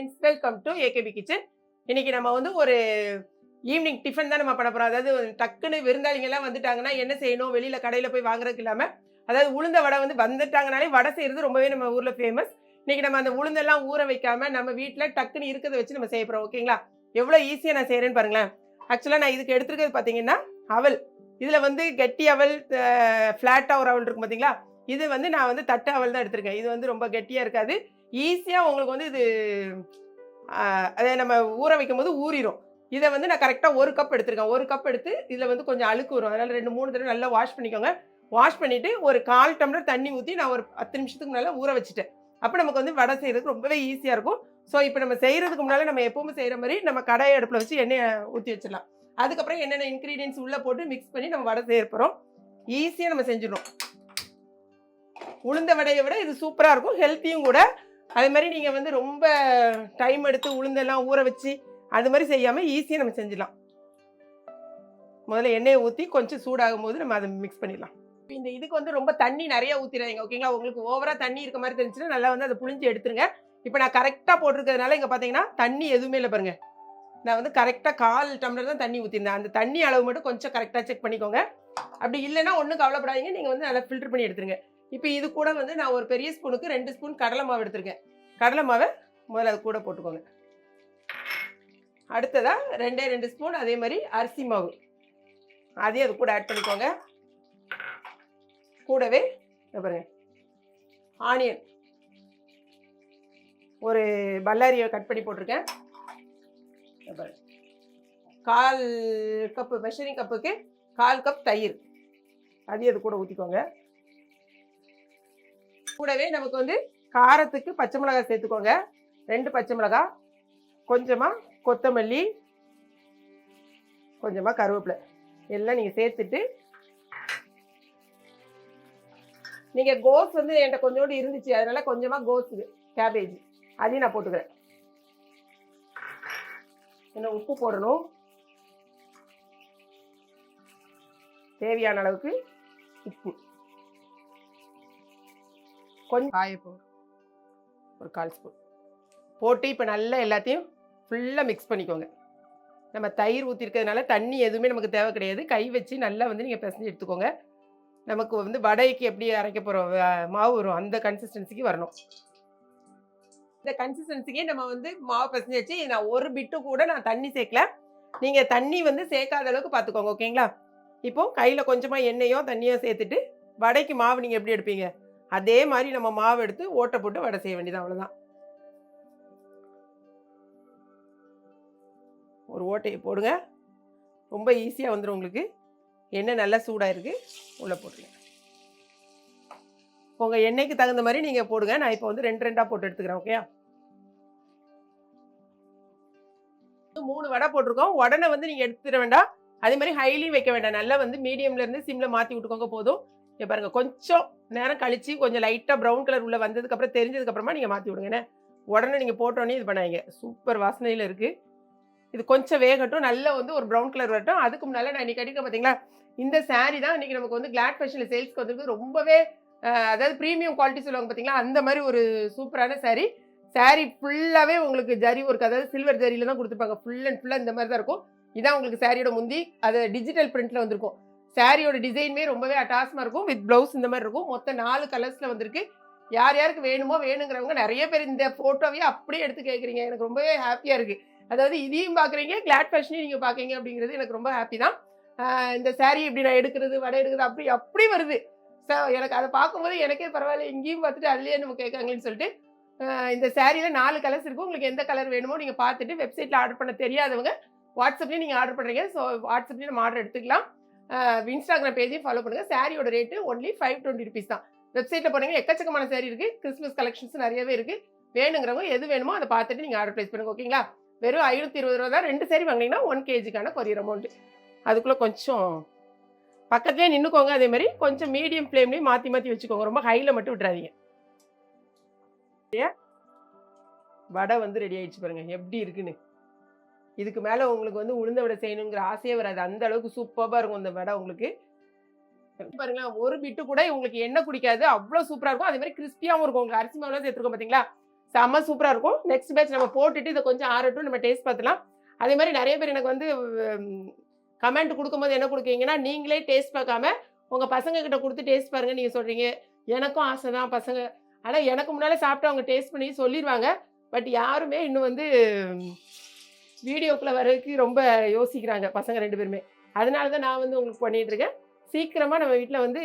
Friends welcome to AKP kitchen இன்னைக்கு நம்ம வந்து ஒரு ஈவினிங் டிஃபன் தான் நம்ம பண்ண போகிறோம் அதாவது டக்குன்னு விருந்தாளிங்கெல்லாம் வந்துட்டாங்கன்னா என்ன செய்யணும்? வெளியில் கடையில் போய் வாங்குறதுக்கு இல்லாமல் அதாவது உளுந்த வடை வந்து வந்துட்டாங்கனாலே வடை செய்யறது ரொம்பவே நம்ம ஊரில் ஃபேமஸ் இன்றைக்கி நம்ம அந்த உளுந்தெல்லாம் ஊற வைக்காமல் நம்ம வீட்டில் டக்குன்னு இருக்கிறத வச்சு நம்ம செய்ய போகிறோம் ஓகேங்களா எவ்வளோ ஈஸியாக நான் செய்கிறேன்னு பாருங்களேன். ஆக்சுவலாக நான் இதுக்கு எடுத்துருக்கிறது பார்த்தீங்கன்னா அவல். இதில் வந்து கெட்டி அவல் ஃப்ளாட்டாக ஒரு அவல் இருக்கும் பார்த்தீங்களா இது வந்து நான் வந்து தட்டு அவல் தான் எடுத்திருக்கேன். இது வந்து ரொம்ப கெட்டியாக இருக்காது. ஈஸியாக உங்களுக்கு வந்து இது அதை நம்ம ஊற வைக்கும் போது ஊறிடும் இதை வந்து நான் கரெக்டாக ஒரு கப் எடுத்திருக்கேன். ஒரு கப் எடுத்து இதில் வந்து கொஞ்சம் அழுக்கு வரும். அதனால் ரெண்டு மூணு தடவை நல்லா வாஷ் பண்ணிக்கோங்க. வாஷ் பண்ணிவிட்டு ஒரு கால் டம்ளர் தண்ணி ஊற்றி நான் ஒரு பத்து நிமிஷத்துக்கு முன்னால் ஊற வச்சுட்டேன். அப்போ நமக்கு வந்து வடை செய்கிறதுக்கு ரொம்பவே ஈஸியாக இருக்கும். ஸோ இப்போ நம்ம செய்கிறதுக்கு முன்னால் நம்ம எப்பவுமே செய்கிற மாதிரி நம்ம கடாயை அடுப்பில் வச்சு எண்ணெயை ஊற்றி வச்சிடலாம். அதுக்கப்புறம் என்னென்ன இன்க்ரீடியன்ஸ் உள்ளே போட்டு மிக்ஸ் பண்ணி நம்ம வடை செய்ய போகிறோம் ஈஸியாக நம்ம செஞ்சிடணும். உளுந்த வடையை விட இது சூப்பராக இருக்கும். ஹெல்த்தியும் கூட. அது மாதிரி நீங்கள் வந்து ரொம்ப டைம் எடுத்து உளுந்தெல்லாம் ஊற வச்சு அது மாதிரி செய்யாமல் ஈஸியாக நம்ம செஞ்சிடலாம். முதல்ல எண்ணெயை ஊற்றி கொஞ்சம் சூடாகும் போது நம்ம அதை மிக்ஸ் பண்ணிடலாம். இந்த இதுக்கு வந்து ரொம்ப தண்ணி நிறைய ஊற்றிடாதீங்க ஓகேங்களா உங்களுக்கு ஓவராக தண்ணி இருக்க மாதிரி தெரிஞ்சுன்னா நல்லா வந்து அதை புழிஞ்சு எடுத்துருங்க. இப்போ நான் கரெக்டாக போட்டிருக்கிறதுனால இங்கே பார்த்தீங்கன்னா தண்ணி எதுவுமே இல்லை பாருங்கள் நான் வந்து கரெக்டாக கால் டம்ளர் தான் தண்ணி ஊற்றிருந்தேன் அந்த தண்ணி அளவு மட்டும் கொஞ்சம் கரெக்டாக செக் பண்ணிக்கோங்க. அப்படி இல்லைன்னா ஒன்றும் கவலைப்படாதீங்க. நீங்கள் வந்து நல்லா ஃபில்டர் பண்ணி எடுத்துருங்க. இப்போ இது கூட வந்து நான் ஒரு பெரிய ஸ்பூனுக்கு ரெண்டு ஸ்பூன் கடலை மாவு எடுத்திருக்கேன். கடலை மாவை முதல்ல அது கூட போட்டுக்கோங்க. அடுத்ததாக ரெண்டே ரெண்டு ஸ்பூன் அதே மாதிரி அரிசி மாவு. அதையும் அது கூட ஆட் பண்ணிக்கோங்க. கூடவே பாருங்க. ஆனியன் ஒரு பல்லாரியை கட் பண்ணி போட்டிருக்கேன். பாருங்க. கால் கப்பு மெஷரிங் கப்புக்கு கால் கப் தயிர். அதையும் அது கூட ஊற்றிக்கோங்க கூடவே நமக்கு வந்து காரத்துக்கு பச்சை மிளகாய் சேர்த்துக்கோங்க. ரெண்டு பச்சை மிளகாய் கொஞ்சமாக கொத்தமல்லி கொஞ்சமாக கருவேப்பிலை. எல்லாம் நீங்கள் சேர்த்துட்டு நீங்கள் கோஸ் வந்து என்கிட்ட கொஞ்சோண்டு இருந்துச்சு அதனால கொஞ்சமாக கோஸுக்கு கேபேஜ் அதையும் நான் போட்டுக்கிறேன். இன்னும் உப்பு போடணும். தேவையான அளவுக்கு உப்பு. கொஞ்சம் காயப்போ ஒரு கால் ஸ்பூன். போட்டு இப்போ நல்லா எல்லாத்தையும் ஃபுல்லாக மிக்ஸ் பண்ணிக்கோங்க. நம்ம தயிர் ஊற்றிருக்கிறதுனால தண்ணி எதுவுமே நமக்கு தேவை கிடையாது. கை வச்சு நல்லா வந்து நீங்கள் பிசைஞ்சு எடுத்துக்கோங்க. நமக்கு வந்து வடைக்கு எப்படி அரைக்க போகிறோம் மாவு வரும். அந்த கன்சிஸ்டன்சிக்கு வரணும். இந்த கன்சிஸ்டன்சிக்கே நம்ம வந்து மாவு பிசைஞ்சு வச்சு நான் ஒரு பிட்டு கூட நான் தண்ணி சேர்க்கல. நீங்கள் தண்ணி வந்து சேர்க்காத அளவுக்கு பார்த்துக்கோங்க ஓகேங்களா இப்போ கையில் கொஞ்சமாக எண்ணெயோ தண்ணியோ சேர்த்துட்டு வடைக்கு மாவு நீங்கள் எப்படி எடுப்பீங்க? அதே மாதிரி நம்ம மாவு எடுத்து ஓட்டை போட்டு வடை செய்ய வேண்டியது அவ்வளோதான் ஒரு ஓட்டையை போடுங்க. ரொம்ப ஈஸியாக வந்துடும் உங்களுக்கு. எண்ணெய் நல்லா சூடாக இருக்குது உள்ளே போட்டுருங்க. உங்கள் எண்ணெய்க்கு தகுந்த மாதிரி நீங்கள் போடுங்க. நான் இப்போ வந்து ரெண்டு ரெண்டாக போட்டு எடுத்துக்கிறேன் ஓகே மூணு வடை போட்டிருக்கோம். உடனே வந்து நீங்கள் எடுத்துட வேண்டாம். அதே மாதிரி ஹைலி வைக்க வேண்டாம். நல்லா வந்து மீடியம்ல இருந்து சிம்மில் மாற்றி விட்டுக்கோங்க போதும். இங்கே பாருங்கள் கொஞ்சம் நேரம் கழிச்சு கொஞ்சம் லைட்டாக ப்ரௌன் கலர் உள்ளே வந்ததுக்கப்புறம் தெரிஞ்சதுக்கப்புறமா நீங்கள் மாற்றி விடுங்க என்ன? உடனே நீங்கள் போட்டோன்னே இது பண்ணாங்க சூப்பர் வாசனையில் இருக்குது இது கொஞ்சம் வேகட்டும் நல்லா வந்து ஒரு ப்ரௌன் கலர் வரட்டும். அதுக்கு முன்னால் நான் இன்றைக்கி அடிக்க பார்த்தீங்களா இந்த saree தான் இன்றைக்கி நமக்கு வந்து கிளாட் ஃபேஷனில் சேல்ஸ்க்கு வந்துருக்கு ரொம்பவே அதாவது ப்ரீமியம் குவாலிட்டி சொல்லுவாங்க பார்த்தீங்களா அந்த மாதிரி ஒரு சூப்பரான saree. saree ஃபுல்லாகவே உங்களுக்கு ஜரி ஒர்க் அதாவது சில்வர் ஜரியில் தான் கொடுத்துருப்பாங்க. ஃபுல் அண்ட் ஃபுல்லாக இந்த மாதிரி தான் இருக்கும். இதான் உங்களுக்கு சாரியோட முந்தி. அது டிஜிட்டல் பிரிண்ட்டில் வந்திருக்கும். சாரியோட டிசைனுமே ரொம்பவே அட்டாசமாக இருக்கும். வித் ப்ளவுஸ் இந்த மாதிரி இருக்கும். மொத்தம் நாலு கலர்ஸில் வந்திருக்கு. யார் யாருக்கு வேணுமோ வேணுங்கிறவங்க நிறைய பேர் இந்த ஃபோட்டோவையே அப்படியே எடுத்து கேட்குறீங்க எனக்கு ரொம்பவே ஹாப்பியாக இருக்குது அதாவது இதையும் பார்க்குறீங்க கிளாட் ஃபேஷனையும் நீங்கள் பார்க்குறீங்க அப்படிங்கிறது எனக்கு ரொம்ப ஹாப்பி தான். இந்த saree இப்படி நான் எடுக்கிறது வடை எடுக்கிறது அப்படி அப்படி வருது. ஸோ எனக்கு அதை பார்க்கும்போது எனக்கே பரவாயில்ல இங்கேயும் பார்த்துட்டு அதுலேயே நம்ம கேட்காங்கன்னு சொல்லிட்டு இந்த சாரியில் நாலு கலர்ஸ் இருக்கும். உங்களுக்கு எந்த கலர் வேணுமோ நீங்கள் பார்த்துட்டு வெப்சைட்டில் ஆர்டர் பண்ண தெரியாதவங்க வாட்ஸ்அப்லேயும் நீங்கள் ஆர்டர் பண்ணுறீங்க ஸோ வாட்ஸ்அப்லேயும் நம்ம ஆர்டர் எடுத்துக்கலாம். இன்ஸ்டாகிராம் பேஜையும் ஃபாலோ பண்ணுங்கள் சாரியோட rate only five twenty rupees தான். வெப்சைட்டில் போனீங்க எக்கச்சக்கமான சாரி இருக்குது கிறிஸ்மஸ் கலெக்ஷன்ஸ் நிறையவே இருக்குது வேணுங்கிறவங்க எது வேணுமோ அதை பார்த்துட்டு நீங்கள் ஆர்டர் ப்ளேஸ் பண்ணுங்க ஓகேங்களா வெறும் ஐநூற்றி இருபது ரூபா தான். ரெண்டு சாரி வாங்கினீங்கன்னா ஒன் கேஜிக்கான கொரியர் அமௌண்ட்டு அதுக்குள்ளே கொஞ்சம் பக்கத்துலேயே நின்றுக்கோங்க அதே மாதிரி கொஞ்சம் மீடியம் ஃப்ளேம்லேயும் மாற்றி மாற்றி வச்சுக்கோங்க. ரொம்ப ஹையில் மட்டும் விட்டுறாதீங்க. வடை வந்து ரெடி ஆயிடுச்சு பாருங்க. எப்படி இருக்குன்னு. இதுக்கு மேலே உங்களுக்கு வந்து உளுந்த வடை செய்யணுங்கிற ஆசையே வராது. அந்த அளவுக்கு சூப்பராக இருக்கும் இந்த வடை உங்களுக்கு. பாருங்களேன் ஒரு பிட்டு கூட உங்களுக்கு எண்ணெய் குடிக்காது அவ்வளோ சூப்பராக இருக்கும். அதே மாதிரி கிறிஸ்பியாகவும் இருக்கும். உங்களுக்கு அரிசி மாவுலாம் சேர்த்துருக்கோம் பார்த்தீங்களா செம்ம சூப்பராக இருக்கும். நெக்ஸ்ட் பேட்ச் நம்ம போட்டுட்டு இதை கொஞ்சம் ஆறட்டும் நம்ம டேஸ்ட் பார்த்துலாம். அதே மாதிரி நிறைய பேர் எனக்கு வந்து கமெண்ட் கொடுக்கும்போது என்ன கொடுக்குறீங்கன்னா நீங்களே டேஸ்ட் பார்க்காம உங்கள் பசங்க கிட்ட கொடுத்து டேஸ்ட் பாருங்கள் நீங்கள் சொல்கிறீங்க எனக்கும் ஆசை தான் பசங்க. ஆனால் எனக்கு முன்னால் சாப்பிட்டு அவங்க டேஸ்ட் பண்ணி சொல்லிடுவாங்க பட் யாருமே இன்னும் வந்து வீடியோக்குள்ளே வர்றதுக்கு ரொம்ப யோசிக்கிறாங்க பசங்க ரெண்டு பேருமே. அதனால தான் நான் வந்து உங்களுக்கு பண்ணிகிட்ருக்கேன் இருக்கேன். சீக்கிரமாக நம்ம வீட்டில் வந்து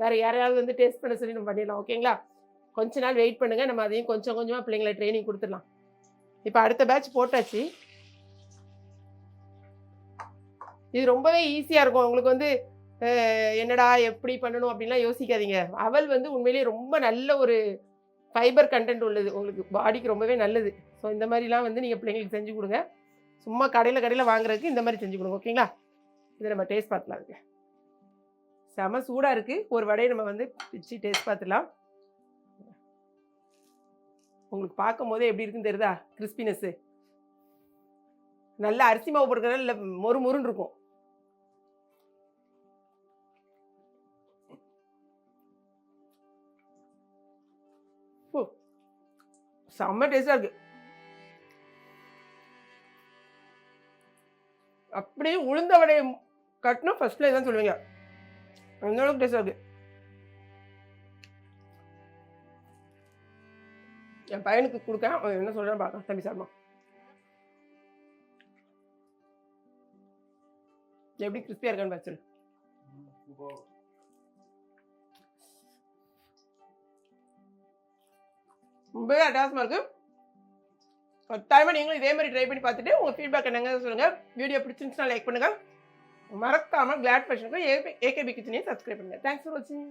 வேறு யாரையாவது வந்து டேஸ்ட் பண்ண சொல்லி நம்ம பண்ணிடலாம் ஓகேங்களா கொஞ்ச நாள் வெயிட் பண்ணுங்கள் நம்ம அதையும் கொஞ்சம் கொஞ்சமாக பிள்ளைங்களை ட்ரைனிங் கொடுத்துடலாம். இப்போ அடுத்த பேட்ச் போட்டாச்சு. இது ரொம்பவே ஈஸியாக இருக்கும். உங்களுக்கு வந்து என்னடா எப்படி பண்ணணும் அப்படின்லாம் யோசிக்காதீங்க. அவள் வந்து உண்மையிலேயே ரொம்ப நல்ல ஒரு ஃபைபர் கண்டென்ட் உள்ளது. உங்களுக்கு பாடிக்கு ரொம்பவே நல்லது. ஸோ இந்த மாதிரிலாம் வந்து நீங்கள் பிள்ளைங்களுக்கு செஞ்சு கொடுங்க. சும்மா கடையில் கடையில் வாங்குறதுக்கு இந்த மாதிரி செஞ்சு கொடுங்க ஓகேங்களா? இதை நம்ம டேஸ்ட் பார்த்துலாம் இருக்கு செம சூடாக இருக்குது ஒரு வடையை நம்ம வந்து பிச்சு டேஸ்ட் பார்த்துலாம் உங்களுக்கு பார்க்கும் போதே எப்படி இருக்குன்னு தெரியுதா? கிறிஸ்பினஸ்ஸு நல்ல அரிசி மாவு போட்டுக்கிறதால இல்லை மொறு மொறுன்னு இருக்கும். ஓ செம்ம டேஸ்டாக இருக்குது அப்படியே உளுந்த வடையை கட்டணும் ஃபர்ஸ்ட்ல தான் சொல்லுவீங்க. அந்த அளவுக்கு டேஸ்ட் இருக்கு. என் பையனுக்கு கொடுக்க அவன் என்ன சொல்றான்னு பார்க்கலாம். தம்பி சார்மா எப்படி கிறிஸ்பியா இருக்கான்னு பார்த்து ரொம்பவே அட்டாசமாக இருக்கு. கட்டாயமாக நீங்களும் இதே மாதிரி ட்ரை பண்ணி பார்த்துட்டு உங்கள் ஃபீட்பேக் என்னங்க சொல்லுங்கள் வீடியோ பிடிச்சிருந்துச்சுன்னா லைக் பண்ணுங்கள் மறக்காமல் கிளாட் ஃபேஷனுக்கு ஏகே ஏகேபி கிச்சனையும் சப்ஸ்கிரைப் பண்ணுங்கள் தேங்க்ஸ் ஃபார் வாட்சிங்